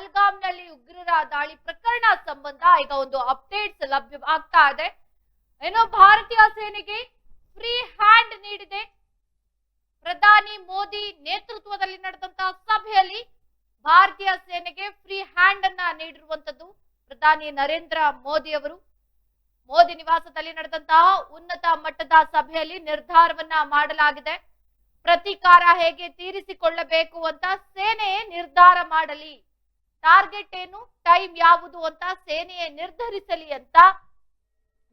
ಪಹಲ್ಗಾಮ್ನಲ್ಲಿ ಉಗ್ರರ ದಾಳಿ ಪ್ರಕರಣ ಸಂಬಂಧ ಈಗ ಒಂದು ಅಪ್ಡೇಟ್ಸ್ ಲಭ್ಯವಾಗ್ತಾ ಇದೆ. ಏನೋ ಭಾರತೀಯ ಸೇನೆಗೆ ಫ್ರೀ ಹ್ಯಾಂಡ್ ನೀಡಿದೆ. ಪ್ರಧಾನಿ ಮೋದಿ ನೇತೃತ್ವದಲ್ಲಿ ನಡೆದಂತಹ ಸಭೆಯಲ್ಲಿ ಭಾರತೀಯ ಸೇನೆಗೆ ಫ್ರೀ ಹ್ಯಾಂಡ್ ಅನ್ನ ನೀಡಿರುವಂತದ್ದು ಪ್ರಧಾನಿ ನರೇಂದ್ರ ಮೋದಿ ಅವರು. ಮೋದಿ ನಿವಾಸದಲ್ಲಿ ನಡೆದಂತಹ ಉನ್ನತ ಮಟ್ಟದ ಸಭೆಯಲ್ಲಿ ನಿರ್ಧಾರವನ್ನ ಮಾಡಲಾಗಿದೆ. ಪ್ರತೀಕಾರ ಹೇಗೆ ತೀರಿಸಿಕೊಳ್ಳಬೇಕು ಅಂತ ಸೇನೆ ನಿರ್ಧಾರ ಮಾಡಲಿ. ಟಾರ್ಗೆಟ್ ಏನು? ಟೈಮ್ ಯಾವುದು ಅಂತ, ಸೇನೆಯೇ ನಿರ್ಧರಿಸಲಿ ಅಂತ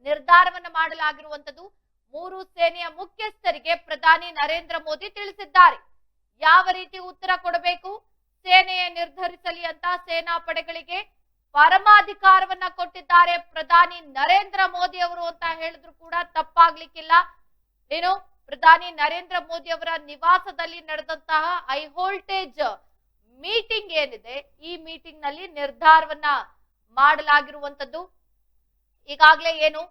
ನಿರ್ಧಾರವನ್ನು ಮಾಡಲಾಗಿರುವಂತದ್ದು ಮೂರು ಸೇನೆಯ ಮುಖ್ಯಸ್ಥರಿಗೆ ಪ್ರಧಾನಿ ನರೇಂದ್ರ ಮೋದಿ ತಿಳಿಸಿದ್ದಾರೆ. ಯಾವ ರೀತಿ ಉತ್ತರ ಕೊಡಬೇಕು? ಸೇನೆಯೇ ನಿರ್ಧರಿಸಲಿ ಅಂತ ಸೇನಾ ಪಡೆಗಳಿಗೆ ಪರಮಾಧಿಕಾರವನ್ನ ಕೊಟ್ಟಿದ್ದಾರೆ ಪ್ರಧಾನಿ ನರೇಂದ್ರ ಮೋದಿ ಅವರು ಅಂತ ಹೇಳಿದ್ರು ಕೂಡ ತಪ್ಪಾಗ್ಲಿಕ್ಕಿಲ್ಲ. ಏನು? ಪ್ರಧಾನಿ ನರೇಂದ್ರ ಮೋದಿ ಅವರ ನಿವಾಸದಲ್ಲಿ ನಡೆದಂತಹ ಹೈ ವೋಲ್ಟೇಜ್ ಮೀಟಿಂಗ್ ಏನಿದೆ, ಈ ಮೀಟಿಂಗ್ನಲ್ಲಿ ನಿರ್ಧಾರವನ್ನ ಮಾಡಲಾಗಿರುವಂತದ್ದು ಈಗಾಗಲೇ ಏನು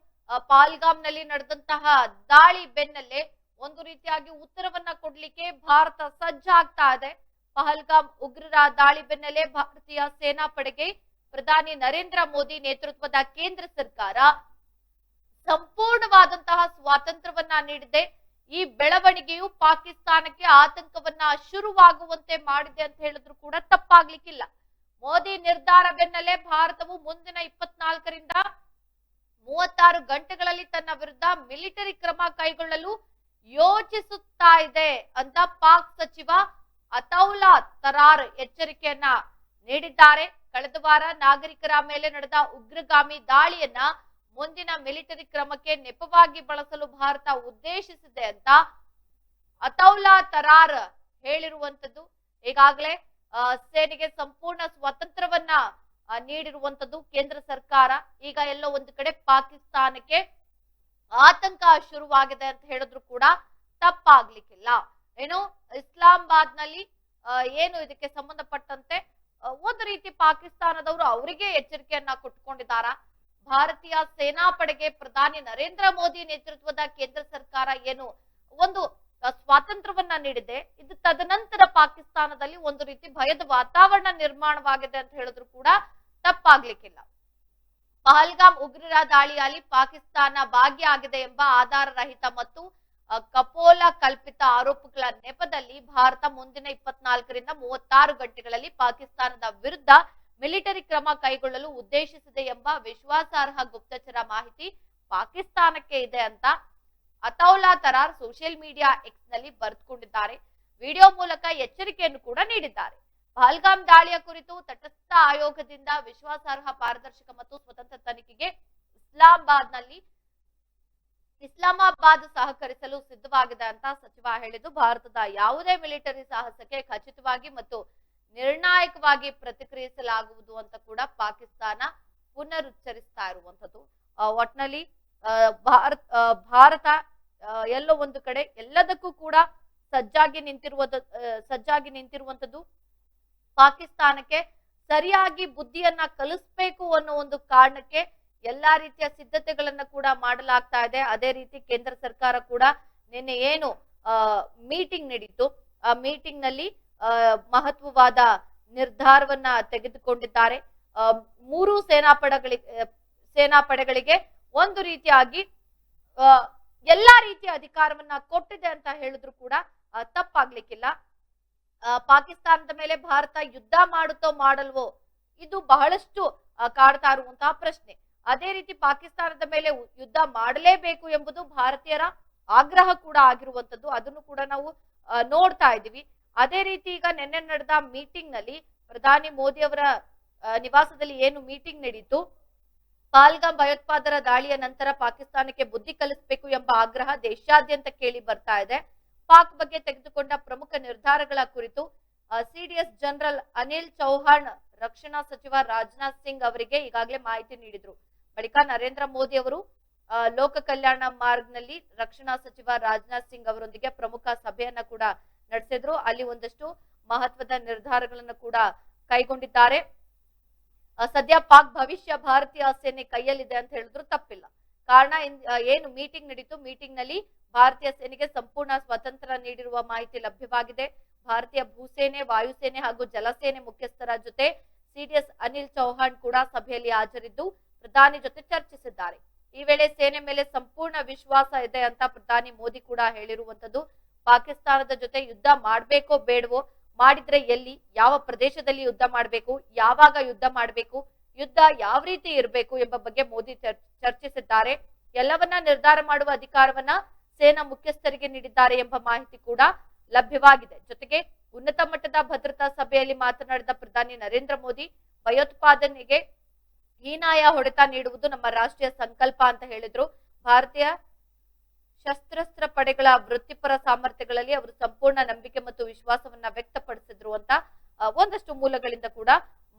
ಪಾಲ್ಗಾಮ್ನಲ್ಲಿ ನಡೆದಂತಹ ದಾಳಿ ಬೆನ್ನಲ್ಲೇ ಒಂದು ರೀತಿಯಾಗಿ ಉತ್ತರವನ್ನ ಕೊಡ್ಲಿಕ್ಕೆ ಭಾರತ ಸಜ್ಜಾಗ್ತಾ ಇದೆ. ಪಹಲ್ಗಾಮ್ ಉಗ್ರರ ದಾಳಿ ಬೆನ್ನಲ್ಲೇ ಭಾರತೀಯ ಸೇನಾ ಪಡೆಗೆ ಪ್ರಧಾನಿ ನರೇಂದ್ರ ಮೋದಿ ನೇತೃತ್ವದ ಕೇಂದ್ರ ಸರ್ಕಾರ ಸಂಪೂರ್ಣವಾದಂತಹ ಸ್ವಾತಂತ್ರ್ಯವನ್ನ ನೀಡಿದೆ. ಈ ಬೆಳವಣಿಗೆಯು ಪಾಕಿಸ್ತಾನಕ್ಕೆ ಆತಂಕವನ್ನ ಶುರುವಾಗುವಂತೆ ಮಾಡಿದೆ ಅಂತ ಹೇಳಿದ್ರು ಕೂಡ ತಪ್ಪಾಗ್ಲಿಕ್ಕಿಲ್ಲ. ಮೋದಿ ನಿರ್ಧಾರ ಬೆನ್ನಲ್ಲೇ ಭಾರತವು ಮುಂದಿನ ಇಪ್ಪತ್ನಾಲ್ಕರಿಂದ ಮೂವತ್ತಾರು ಗಂಟೆಗಳಲ್ಲಿ ತನ್ನ ವಿರುದ್ಧ ಮಿಲಿಟರಿ ಕ್ರಮ ಕೈಗೊಳ್ಳಲು ಯೋಚಿಸುತ್ತಾ ಇದೆ ಅಂತ ಪಾಕ್ ಸಚಿವ ಅತೌಲಾ ತರಾರ್ ಎಚ್ಚರಿಕೆಯನ್ನ ನೀಡಿದ್ದಾರೆ. ಕಳೆದ ವಾರ ನಾಗರಿಕರ ಮೇಲೆ ನಡೆದ ಉಗ್ರಗಾಮಿ ದಾಳಿಯನ್ನ ಮುಂದಿನ ಮಿಲಿಟರಿ ಕ್ರಮಕ್ಕೆ ನೆಪವಾಗಿ ಬಳಸಲು ಭಾರತ ಉದ್ದೇಶಿಸಿದೆ ಅಂತ ಅತೌಲಾ ತರಾರ್ ಹೇಳಿರುವಂತದ್ದು ಈಗಾಗಲೇ ಸೇನೆಗೆ ಸಂಪೂರ್ಣ ಸ್ವಾತಂತ್ರ್ಯವನ್ನ ನೀಡಿರುವಂತದ್ದು ಕೇಂದ್ರ ಸರ್ಕಾರ. ಈಗ ಎಲ್ಲೋ ಒಂದು ಕಡೆ ಪಾಕಿಸ್ತಾನಕ್ಕೆ ಆತಂಕ ಶುರುವಾಗಿದೆ ಅಂತ ಹೇಳಿದ್ರು ಕೂಡ ತಪ್ಪಾಗ್ಲಿಕ್ಕಿಲ್ಲ. ಏನು ಇಸ್ಲಾಮಾಬಾದ್ನಲ್ಲಿ ಏನು ಇದಕ್ಕೆ ಸಂಬಂಧಪಟ್ಟಂತೆ ಒಂದು ರೀತಿ ಪಾಕಿಸ್ತಾನದವರು ಅವರಿಗೆ ಎಚ್ಚರಿಕೆಯನ್ನ ಕೊಟ್ಟುಕೊಂಡಿದ್ದಾರ ಭಾರತೀಯ ಸೇನಾಪಡೆಗೆ ಪ್ರಧಾನಿ ನರೇಂದ್ರ ಮೋದಿ ನೇತೃತ್ವದ ಕೇಂದ್ರ ಸರ್ಕಾರ ಏನು ಒಂದು ಸ್ವಾತಂತ್ರ್ಯವನ್ನ ನೀಡಿದೆ. ಇದು ತದನಂತರ ಪಾಕಿಸ್ತಾನದಲ್ಲಿ ಒಂದು ರೀತಿ ಭಯದ ವಾತಾವರಣ ನಿರ್ಮಾಣವಾಗಿದೆ ಅಂತ ಹೇಳಿದ್ರು ಕೂಡ ತಪ್ಪಾಗ್ಲಿಕ್ಕಿಲ್ಲ. ಪಹಲ್ಗಾಮ್ ಉಗ್ರರ ದಾಳಿಯಲ್ಲಿ ಪಾಕಿಸ್ತಾನ ಭಾಗಿಯಾಗಿದೆ ಎಂಬ ಆಧಾರರಹಿತ ಮತ್ತು ಕಪೋಲ ಕಲ್ಪಿತ ಆರೋಪಗಳ ನೆಪದಲ್ಲಿ ಭಾರತ ಮುಂದಿನ ಇಪ್ಪತ್ನಾಲ್ಕರಿಂದ ಮೂವತ್ತಾರು ಗಂಟೆಗಳಲ್ಲಿ ಪಾಕಿಸ್ತಾನದ ವಿರುದ್ಧ ಮಿಲಿಟರಿ ಕ್ರಮ ಕೈಗೊಳ್ಳಲು ಉದ್ದೇಶಿಸಿದೆ ಎಂಬ ವಿಶ್ವಾಸಾರ್ಹ ಗುಪ್ತಚರ ಮಾಹಿತಿ ಪಾಕಿಸ್ತಾನಕ್ಕೆ ಇದೆ ಅಂತ ಅತೌಲಾ ತರಾರ್ ಸೋಷಿಯಲ್ ಮೀಡಿಯಾ ಎಕ್ಸ್ನಲ್ಲಿ ಬರೆದುಕೊಂಡಿದ್ದಾರೆ. ವಿಡಿಯೋ ಮೂಲಕ ಎಚ್ಚರಿಕೆಯನ್ನು ಕೂಡ ನೀಡಿದ್ದಾರೆ. ಪಹಲ್ಗಾಮ್ ದಾಳಿಯ ಕುರಿತು ತಟಸ್ಥ ಆಯೋಗದಿಂದ ವಿಶ್ವಾಸಾರ್ಹ ಪಾರದರ್ಶಕ ಮತ್ತು ಸ್ವತಂತ್ರ ತನಿಖೆಗೆ ಇಸ್ಲಾಮಾಬಾದ್ನಲ್ಲಿ ಇಸ್ಲಾಮಾಬಾದ್ ಸಹಕರಿಸಲು ಸಿದ್ಧವಾಗಿದೆ ಅಂತ ಸಚಿವ ಹೇಳಿದ್ದು, ಭಾರತದ ಯಾವುದೇ ಮಿಲಿಟರಿ ಸಾಹಸಕ್ಕೆ ಖಚಿತವಾಗಿ ಮತ್ತು ನಿರ್ಣಾಯಕವಾಗಿ ಪ್ರತಿಕ್ರಿಯಿಸಲಾಗುವುದು ಅಂತ ಕೂಡ ಪಾಕಿಸ್ತಾನ ಪುನರುಚ್ಚರಿಸ್ತಾ ಇರುವಂತದ್ದು ಒಟ್ನಲ್ಲಿ ಭಾರತ ಭಾರತ ಎಲ್ಲೋ ಒಂದು ಕಡೆ ಎಲ್ಲದಕ್ಕೂ ಕೂಡ ಸಜ್ಜಾಗಿ ನಿಂತಿರುವ ಸಜ್ಜಾಗಿ ನಿಂತಿರುವಂತದ್ದು ಪಾಕಿಸ್ತಾನಕ್ಕೆ ಸರಿಯಾಗಿ ಬುದ್ಧಿಯನ್ನ ಕಲಿಸ್ಬೇಕು ಅನ್ನೋ ಒಂದು ಕಾರಣಕ್ಕೆ ಎಲ್ಲಾ ರೀತಿಯ ಸಿದ್ಧತೆಗಳನ್ನ ಕೂಡ ಮಾಡಲಾಗ್ತಾ ಇದೆ. ಅದೇ ರೀತಿ ಕೇಂದ್ರ ಸರ್ಕಾರ ಕೂಡ ನಿನ್ನೆ ಏನು ಮೀಟಿಂಗ್ ನಡೀತು ಆ ಮೀಟಿಂಗ್ನಲ್ಲಿ ಮಹತ್ವವಾದ ನಿರ್ಧಾರವನ್ನ ತೆಗೆದುಕೊಂಡಿದ್ದಾರೆ. ಮೂರು ಸೇನಾಪಡೆಗಳಿಗೆ ಸೇನಾಪಡೆಗಳಿಗೆ ಒಂದು ರೀತಿಯಾಗಿ ಎಲ್ಲಾ ರೀತಿಯ ಅಧಿಕಾರವನ್ನ ಕೊಟ್ಟಿದೆ ಅಂತ ಹೇಳಿದ್ರು ಕೂಡ ತಪ್ಪಾಗ್ಲಿಕ್ಕಿಲ್ಲ. ಪಾಕಿಸ್ತಾನದ ಮೇಲೆ ಭಾರತ ಯುದ್ಧ ಮಾಡುತ್ತೋ ಮಾಡಲ್ವೋ, ಇದು ಬಹಳಷ್ಟು ಕಾಡ್ತಾ ಇರುವಂತಹ ಪ್ರಶ್ನೆ. ಅದೇ ರೀತಿ ಪಾಕಿಸ್ತಾನದ ಮೇಲೆ ಯುದ್ಧ ಮಾಡಲೇಬೇಕು ಎಂಬುದು ಭಾರತೀಯರ ಆಗ್ರಹ ಕೂಡ ಆಗಿರುವಂತದ್ದು ಅದನ್ನು ಕೂಡ ನಾವು ನೋಡ್ತಾ ಇದ್ದೀವಿ. ಅದೇ ರೀತಿ ಈಗ ನಿನ್ನೆ ನಡೆದ ಮೀಟಿಂಗ್ನಲ್ಲಿ ಪ್ರಧಾನಿ ಮೋದಿ ಅವರ ನಿವಾಸದಲ್ಲಿ ಏನು ಮೀಟಿಂಗ್ ನಡೀತು? ಪಾಲ್ಗಾಮ್ ಭಯೋತ್ಪಾದರ ದಾಳಿಯ ನಂತರ ಪಾಕಿಸ್ತಾನಕ್ಕೆ ಬುದ್ಧಿ ಕಲಿಸಬೇಕು ಎಂಬ ಆಗ್ರಹ ದೇಶಾದ್ಯಂತ ಕೇಳಿ ಬರ್ತಾ ಇದೆ. ಪಾಕ್ ಬಗ್ಗೆ ತೆಗೆದುಕೊಂಡ ಪ್ರಮುಖ ನಿರ್ಧಾರಗಳ ಕುರಿತು ಸಿಡಿಎಸ್ ಜನರಲ್ ಅನಿಲ್ ಚೌಹಾಣ್ ರಕ್ಷಣಾ ಸಚಿವ ರಾಜನಾಥ್ ಸಿಂಗ್ ಅವರಿಗೆ ಈಗಾಗಲೇ ಮಾಹಿತಿ ನೀಡಿದ್ರು. ಬಳಿಕ ನರೇಂದ್ರ ಮೋದಿ ಅವರು ಲೋಕ ಕಲ್ಯಾಣ ಮಾರ್ಗ್ನಲ್ಲಿ ರಕ್ಷಣಾ ಸಚಿವ ರಾಜನಾಥ್ ಸಿಂಗ್ ಅವರೊಂದಿಗೆ ಪ್ರಮುಖ ಸಭೆಯನ್ನ ಕೂಡ ನಡೆಸಿದ್ರು. ಅಲ್ಲಿ ಒಂದಷ್ಟು ಮಹತ್ವದ ನಿರ್ಧಾರಗಳನ್ನು ಕೂಡ ಕೈಗೊಂಡಿದ್ದಾರೆ. ಸದ್ಯ ಪಾಕ್ ಭವಿಷ್ಯ ಭಾರತೀಯ ಸೇನೆ ಕೈಯಲ್ಲಿದೆ ಅಂತ ಹೇಳಿದ್ರು ತಪ್ಪಿಲ್ಲ. ಕಾರಣ ಏನು ಮೀಟಿಂಗ್ ನಡೀತು. ಮೀಟಿಂಗ್ನಲ್ಲಿ ಭಾರತೀಯ ಸೇನೆಗೆ ಸಂಪೂರ್ಣ ಸ್ವಾತಂತ್ರ್ಯ ನೀಡಿರುವ ಮಾಹಿತಿ ಲಭ್ಯವಾಗಿದೆ. ಭಾರತೀಯ ಭೂಸೇನೆ, ವಾಯುಸೇನೆ ಹಾಗೂ ಜಲಸೇನೆ ಮುಖ್ಯಸ್ಥರ ಜೊತೆ ಸಿಡಿಎಸ್ ಅನಿಲ್ ಚೌಹಾಣ್ ಕೂಡ ಸಭೆಯಲ್ಲಿ ಹಾಜರಿದ್ದು ಪ್ರಧಾನಿ ಜೊತೆ ಚರ್ಚಿಸಿದ್ದಾರೆ. ಈ ವೇಳೆ ಸೇನೆ ಮೇಲೆ ಸಂಪೂರ್ಣ ವಿಶ್ವಾಸ ಇದೆ ಅಂತ ಪ್ರಧಾನಿ ಮೋದಿ ಕೂಡ ಹೇಳಿರುವಂತದ್ದು ಪಾಕಿಸ್ತಾನದ ಜೊತೆ ಯುದ್ಧ ಮಾಡ್ಬೇಕೋ ಬೇಡವೋ ಮಾಡಿದ್ರೆ ಎಲ್ಲಿ? ಯಾವ ಪ್ರದೇಶದಲ್ಲಿ ಯುದ್ಧ ಮಾಡಬೇಕು? ಯಾವಾಗ ಯುದ್ಧ ಮಾಡಬೇಕು? ಯುದ್ಧ ಯಾವ ರೀತಿ ಇರಬೇಕು ಎಂಬ ಬಗ್ಗೆ ಮೋದಿ ಚರ್- ಚರ್ಚಿಸಿದ್ದಾರೆ. ಎಲ್ಲವನ್ನ ನಿರ್ಧಾರ ಮಾಡುವ ಅಧಿಕಾರವನ್ನ ಸೇನಾ ಮುಖ್ಯಸ್ಥರಿಗೆ ನೀಡಿದ್ದಾರೆ ಎಂಬ ಮಾಹಿತಿ ಕೂಡ ಲಭ್ಯವಾಗಿದೆ. ಜೊತೆಗೆ ಉನ್ನತ ಮಟ್ಟದ ಭದ್ರತಾ ಸಭೆಯಲ್ಲಿ ಮಾತನಾಡಿದ ಪ್ರಧಾನಿ ನರೇಂದ್ರ ಮೋದಿ, ಭಯೋತ್ಪಾದನೆಗೆ ಹೀನಾಯ ಹೊಡೆತ ನೀಡುವುದು ನಮ್ಮ ರಾಷ್ಟ್ರೀಯ ಸಂಕಲ್ಪ ಅಂತ ಹೇಳಿದ್ರು. ಭಾರತೀಯ ಶಸ್ತ್ರಾಸ್ತ್ರ ಪಡೆಗಳ ವೃತ್ತಿಪರ ಸಾಮರ್ಥ್ಯಗಳಲ್ಲಿ ಅವರು ಸಂಪೂರ್ಣ ನಂಬಿಕೆ ಮತ್ತು ವಿಶ್ವಾಸವನ್ನ ವ್ಯಕ್ತಪಡಿಸಿದ್ರು ಅಂತ ಒಂದಷ್ಟು ಮೂಲಗಳಿಂದ ಕೂಡ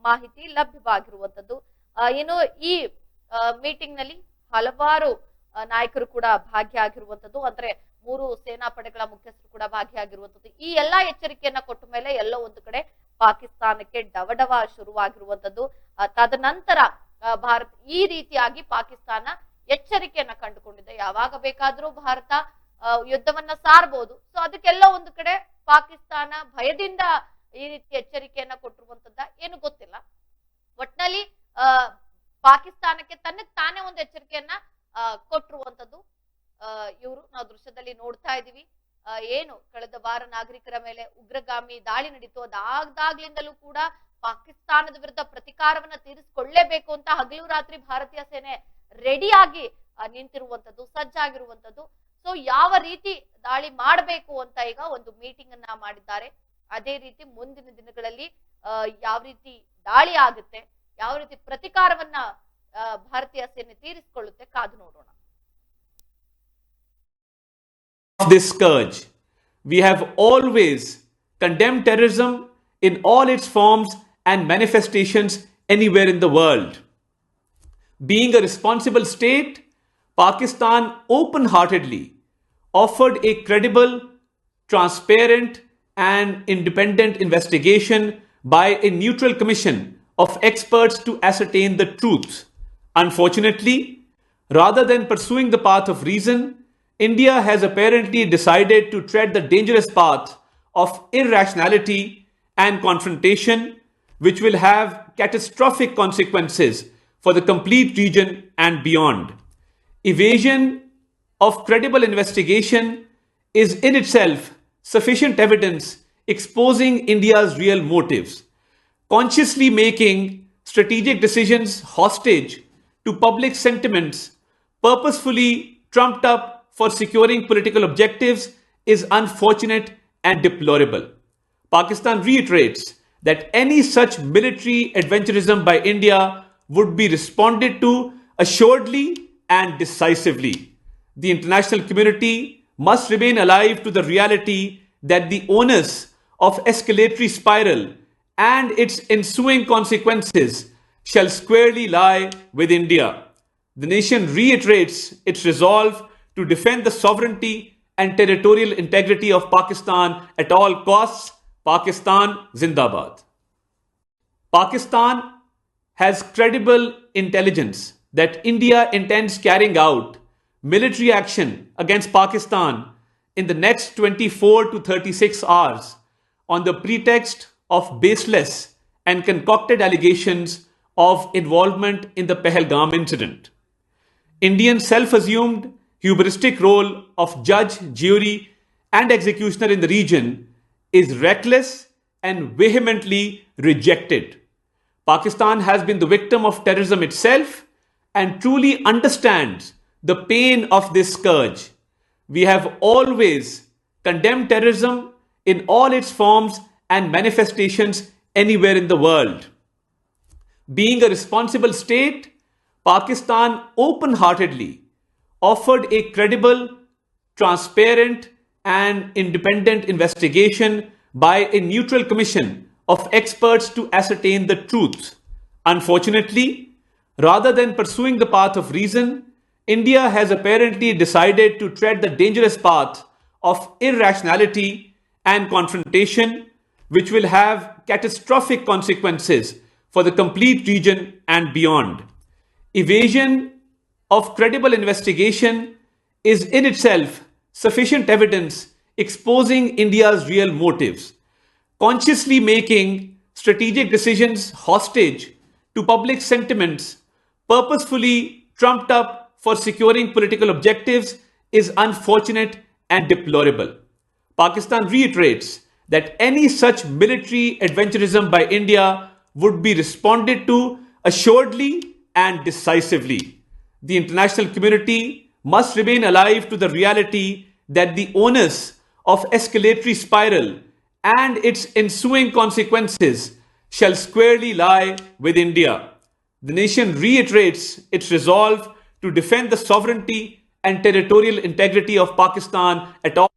ಮಾಹಿತಿ ಲಭ್ಯವಾಗಿರುವಂತದ್ದು ಏನು ಈ ಮೀಟಿಂಗ್ನಲ್ಲಿ ಹಲವಾರು ನಾಯಕರು ಕೂಡ ಭಾಗಿಯಾಗಿರುವಂತದ್ದು ಅಂದ್ರೆ ಮೂರು ಸೇನಾ ಪಡೆಗಳ ಮುಖ್ಯಸ್ಥರು ಕೂಡ ಭಾಗಿಯಾಗಿರುವಂತದ್ದು ಈ ಎಲ್ಲಾ ಎಚ್ಚರಿಕೆಯನ್ನ ಕೊಟ್ಟ ಮೇಲೆ ಎಲ್ಲೋ ಒಂದು ಕಡೆ ಪಾಕಿಸ್ತಾನಕ್ಕೆ ಡವಡವ ಶುರುವಾಗಿರುವಂತದ್ದು ತದನಂತರ ಭಾರತ ಈ ರೀತಿಯಾಗಿ ಪಾಕಿಸ್ತಾನ ಎಚ್ಚರಿಕೆಯನ್ನ ಕಂಡುಕೊಂಡಿದೆ ಯಾವಾಗ ಬೇಕಾದ್ರೂ ಭಾರತ ಯುದ್ಧವನ್ನ ಸಾರಬಹುದು ಸೊ ಅದಕ್ಕೆಲ್ಲ ಒಂದು ಕಡೆ ಪಾಕಿಸ್ತಾನ ಭಯದಿಂದ ಈ ರೀತಿ ಎಚ್ಚರಿಕೆಯನ್ನ ಕೊಟ್ಟಿರುವಂತದ್ದ ಏನು ಗೊತ್ತಿಲ್ಲ. ಒಟ್ನಲ್ಲಿ ಪಾಕಿಸ್ತಾನಕ್ಕೆ ತನ್ನ ತಾನೇ ಒಂದು ಎಚ್ಚರಿಕೆಯನ್ನ ಕೊಟ್ಟಿರುವಂತದ್ದು. ಇವರು ನಾವು ದೃಶ್ಯದಲ್ಲಿ ನೋಡ್ತಾ ಇದೀವಿ ಏನು ಕಳೆದ ವಾರ ನಾಗರಿಕರ ಮೇಲೆ ಉಗ್ರಗಾಮಿ ದಾಳಿ ನಡೀತು. ಅದಾಗ್ದಾಗ್ಲಿಂದಲೂ ಕೂಡ ಪಾಕಿಸ್ತಾನದ ವಿರುದ್ಧ ಪ್ರತಿಕಾರವನ್ನ ತೀರಿಸಿಕೊಳ್ಳೇಬೇಕು ಅಂತ ಹಗಲು ರಾತ್ರಿ ಭಾರತೀಯ ಸೇನೆ ರೆಡಿಯಾಗಿ ನಿಂತಿರುವಂತದ್ದು ಸಜ್ಜಾಗಿರುವಂತದ್ದು ಸೊ ಯಾವ ರೀತಿ ದಾಳಿ ಮಾಡಬೇಕು ಅಂತ ಈಗ ಒಂದು ಮೀಟಿಂಗ್ ಅನ್ನ ಮಾಡಿದ್ದಾರೆ ಅದೇ ರೀತಿ ಮುಂದಿನ ದಿನಗಳಲ್ಲಿ ಯಾವ ರೀತಿ ದಾಳಿ ಆಗುತ್ತೆ, ಯಾವ ರೀತಿ ಪ್ರತಿಕಾರವನ್ನ ಭಾರತೀಯ ಸೇನೆ ತೀರಿಸಿಕೊಳ್ಳುತ್ತೆ ಕಾದು ನೋಡೋಣ this scourge. We have always condemned terrorism in all its forms and manifestations anywhere in the world. Being a responsible state, Pakistan open heartedly offered a credible, transparent, and independent investigation by a neutral commission of experts to ascertain the truth. Unfortunately, rather than pursuing the path of reason, India has apparently decided to tread the dangerous path of irrationality and confrontation, which will have catastrophic consequences for the complete region and beyond. Evasion of credible investigation is in itself sufficient evidence exposing India's real motives. Consciously making strategic decisions hostage to public sentiments purposefully trumped up for securing political objectives is unfortunate and deplorable. Pakistan reiterates that any such military adventurism by India would be responded to assuredly and decisively. The international community must remain alive to the reality that the onus of escalatory spiral and its ensuing consequences shall squarely lie with India. The nation reiterates its resolve to defend the sovereignty and territorial integrity of Pakistan at all costs. Pakistan Zindabad. Pakistan has credible intelligence that India intends carrying out military action against Pakistan in the next 24 to 36 hours on the pretext of baseless and concocted allegations of involvement in the Pahalgam incident. Indian self assumed hubristic role of judge, jury, and executioner in the region is reckless and vehemently rejected. Pakistan has been the victim of terrorism itself and truly understands the pain of this scourge. We have always condemned terrorism in all its forms and manifestations anywhere in the world. Being a responsible state, Pakistan open heartedly offered a credible, transparent, and independent investigation by a neutral commission of experts to ascertain the truth. Unfortunately, rather than pursuing the path of reason, India has apparently decided to tread the dangerous path of irrationality and confrontation, which will have catastrophic consequences for the complete region and beyond. Evasion of credible investigation is in itself sufficient evidence exposing India's real motives. Consciously making strategic decisions hostage to public sentiments purposefully trumped up for securing political objectives is unfortunate and deplorable. Pakistan reiterates that any such military adventurism by India would be responded to assuredly and decisively. The international community must remain alive to the reality that the onus of escalatory spiral and its ensuing consequences shall squarely lie with India. The nation reiterates its resolve to defend the sovereignty and territorial integrity of Pakistan at all